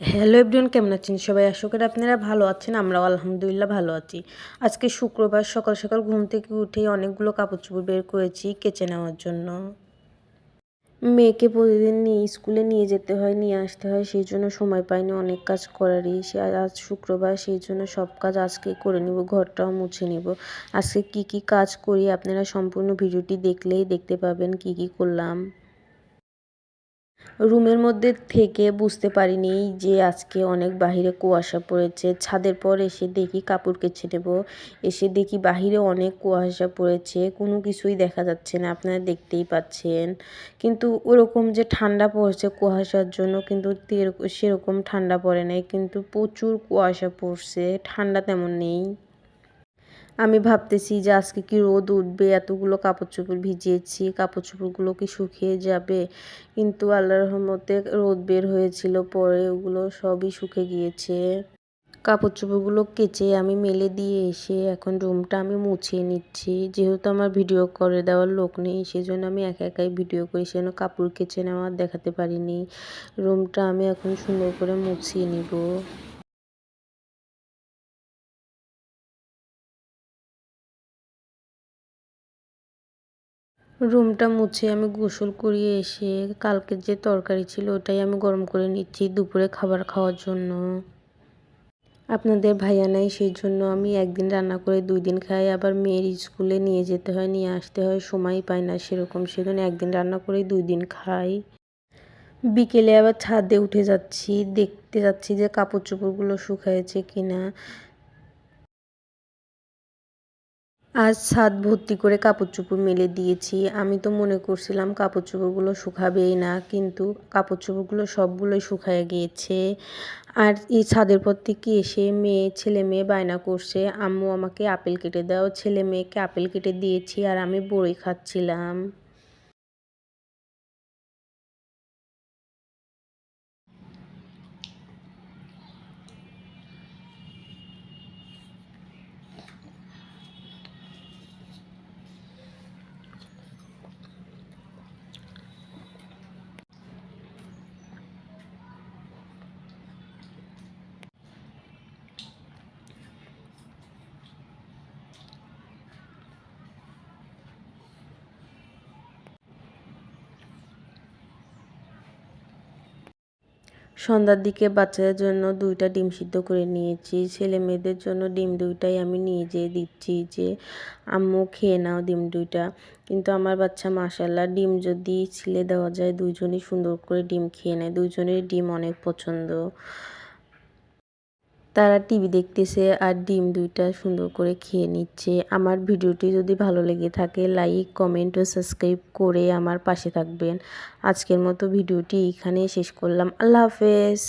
Hello everyone কেমন আছেন সবাই? আশা করি আপনারা ভালো আছেন, আমরাও আলহামদুলিল্লাহ ভালো আছি। আজকে শুক্রবার, সকাল সকাল ঘুম থেকে উঠে অনেকগুলো কাপড় চোপড় বের করেছি কেচে নেওয়ার জন্য। মেয়েকে প্রতিদিন নিয়ে স্কুলে নিয়ে যেতে হয়, নিয়ে আসতে হয়, সেই জন্য সময় পাইনি, অনেক কাজ করারই। সে আজ শুক্রবার, সেই জন্য সব কাজ আজকে করে নিব, ঘরটাও মুছে নিব। আজকে কি কি কাজ করি আপনারা সম্পূর্ণ ভিডিওটি দেখলেই দেখতে পাবেন কি কি করলাম। রুমের মধ্যে থেকে বুঝতে পারিনি যে আজকে অনেক বাহিরে কুয়াশা পড়েছে। ছাদের পর এসে দেখি কাপড় কেচে নেব এসে দেখি বাহিরে অনেক কুয়াশা পড়েছে। কোনো কিছুই দেখা যাচ্ছে না, আপনারা দেখতেই পাচ্ছেন। কিন্তু ওরকম যে ঠান্ডা পড়ছে কুয়াশার জন্য কিন্তু সেরকম ঠান্ডা পড়ে নাই। কিন্তু প্রচুর কুয়াশা পড়ছে, ঠান্ডা তেমন নেই। আমি ভাবতেছি যে আজকে কি রোদ উঠবে? এতগুলো কাপড় চোপড় ভিজিয়েছি কাপড় চোপড়গুলো কি শুকিয়ে যাবে? কিন্তু আল্লাহ রহমতে রোদ বের হয়েছিল, পরে ওগুলো সবই শুকে গিয়েছে। কাপড় চোপড়গুলো কেচে আমি মেলে দিয়ে এসে এখন রুমটা আমি মুছিয়ে নিচ্ছি। যেহেতু আমার ভিডিও করে দেওয়ার লোক নেই, সেজন্য আমি একা একাই ভিডিও করি, সেজন্য কাপড় কেচে নেওয়া দেখাতে পারিনি। রুমটা আমি এখন সুন্দর করে মুছিয়ে নিব। রুমটা মুছে আমি গোসল করিয়ে এসে কালকের যে তরকারি ছিল ওটাই আমি গরম করে নিচ্ছি দুপুরে খাবার খাওয়ার জন্য। আপনাদের ভাইয়া নাই, সেই জন্য আমি একদিন রান্না করে দুই দিন খাই। আবার মেয়ের স্কুলে নিয়ে যেতে হয়, নিয়ে আসতে হয় সময় পাই না সেরকম। সেজন্য একদিন রান্না করে দুই দিন খাই। বিকেলে আবার ছাদে উঠে যাচ্ছি, দেখতে যাচ্ছি যে কাপড় চোপড়গুলো শুকায়েছে কিনা। আজ ছাদ ভর্তি করে কাপড় চোপড় মেলে দিয়েছি। আমি তো মনে করছিলাম কাপড় চোপড়গুলো শুকাবেই না, কিন্তু কাপড় চোপড়গুলো সবগুলোই শুকায় গিয়েছে। আর এই ছাদের পর থেকে এসে মেয়ে, ছেলে মেয়ে বায়না করছে, আম্মু, আমাকে আপেল কেটে দাও। ছেলে মেয়েকে আপেল কেটে দিয়েছি আর আমি বড়ি খাচ্ছিলাম। সন্ধ্যার দিকে বাচ্চাদের জন্য দুইটা ডিম সিদ্ধ করে নিয়েছি। ছেলে মেয়েদের জন্য ডিম দুইটাই আমি নিয়ে যেয়ে দিচ্ছি যে, আম্মু, খেয়ে নাও ডিম দুইটা। কিন্তু আমার বাচ্চা মাসাল্লাহ ডিম যদি ছিলে দেওয়া যায়, দুইজনই সুন্দর করে ডিম খেয়ে নেয়। দুজনের ডিম অনেক পছন্দ। তারা টিভি দেখতেছে আর ডিম দুইটা সুন্দর করে খেয়ে নিচ্ছে। আমার ভিডিওটি যদি ভালো লেগে থাকে লাইক কমেন্ট ও সাবস্ক্রাইব করে আমার পাশে থাকবেন। আজকের মতো ভিডিওটি এখানে শেষ করলাম। আল্লাহ হাফেজ।